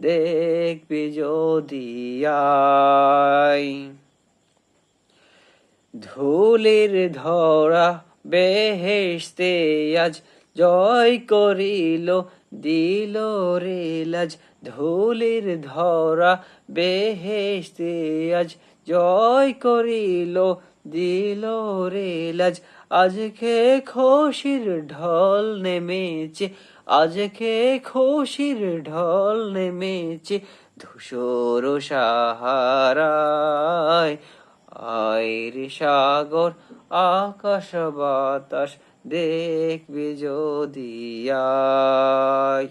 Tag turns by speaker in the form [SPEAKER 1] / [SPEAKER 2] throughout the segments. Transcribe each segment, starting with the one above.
[SPEAKER 1] দেখবি যদি আয় ধুলির ধরা বেহেশতে আজ জয় করিল, দিল রে লাজ। ধুলির ধরা বেহেশতে আজ জয় করিল দিল রে লাজ। আজকে খুশির ঢল নেমেছে, আজকে খুশির ঢল নেমেছে ধূসর সাহারায়। আয়ের সাগর, আকাশ বাতাস, দেখবে যদি আয়।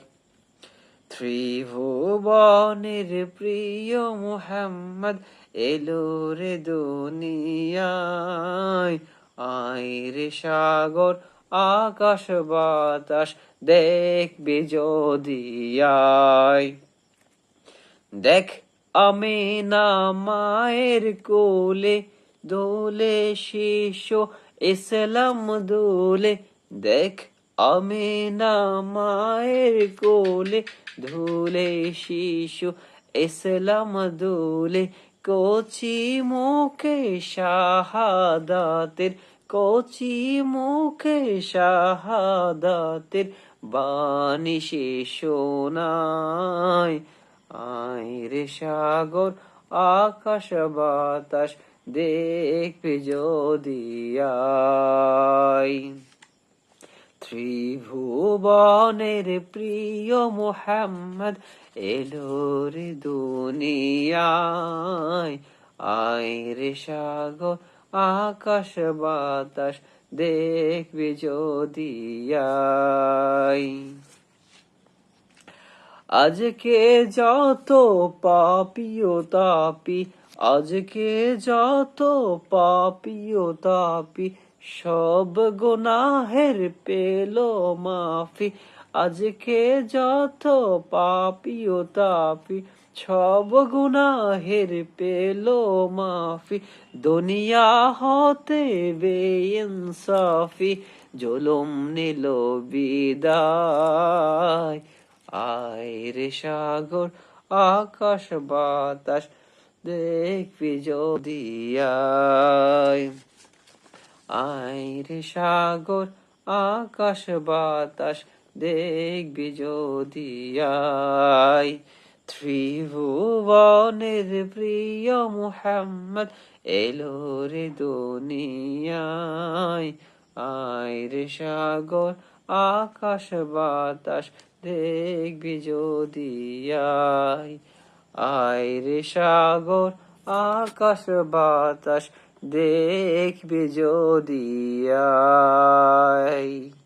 [SPEAKER 1] ত্রিভুবনের প্রিয় মোহাম্মদ এলো রে দুনিয়ায়। আয়ের সাগর, আকাশ, বাতাস, দেখবে যদি দেখ আমি না মায়ের কোলে, দোলে শিশু ইসলাম দোলে। দেখ আমি না মায়ের কোলে ধুলে শিশু ইসলাম দোলে কচি মুখে শাহাদাতের, কচি মুখে শাহাদাতের বাণী সে শোনায়। আয় রে সাগর, আকাশ বাতাস দেখবে যদি ত্রিভুবনের প্রিয় মোহাম্মদ এলো রে দুনিয়ায়। রে সাগর, আকাশ, বাতাস, দেখবে যদি আজকে যত পাপিও তাপি, আজকে যত পাপিও তাপি সব গুনাহের পেল মাফি। আজকে যত পাপিও তাপি, সব গুনাহের পেল মাফি। দুনিয়া হতে বেইনসাফি, জুলুম নিল বিদায়। আয় রে সাগর, আকাশ বাতাস, দেখবি যদি আয়। আয় রে সাগর, আকাশ বাতাস, দেখবি যদি আয় ত্রিভুবনের প্রিয় মুহাম্মদ এলো রে দুনিয়ায়। আয় রে সাগর, আকাশ বাতাস, দেখবি যদি আয় আয় রে সাগর, আকাশ বাতাস দেখবি যদি আয়।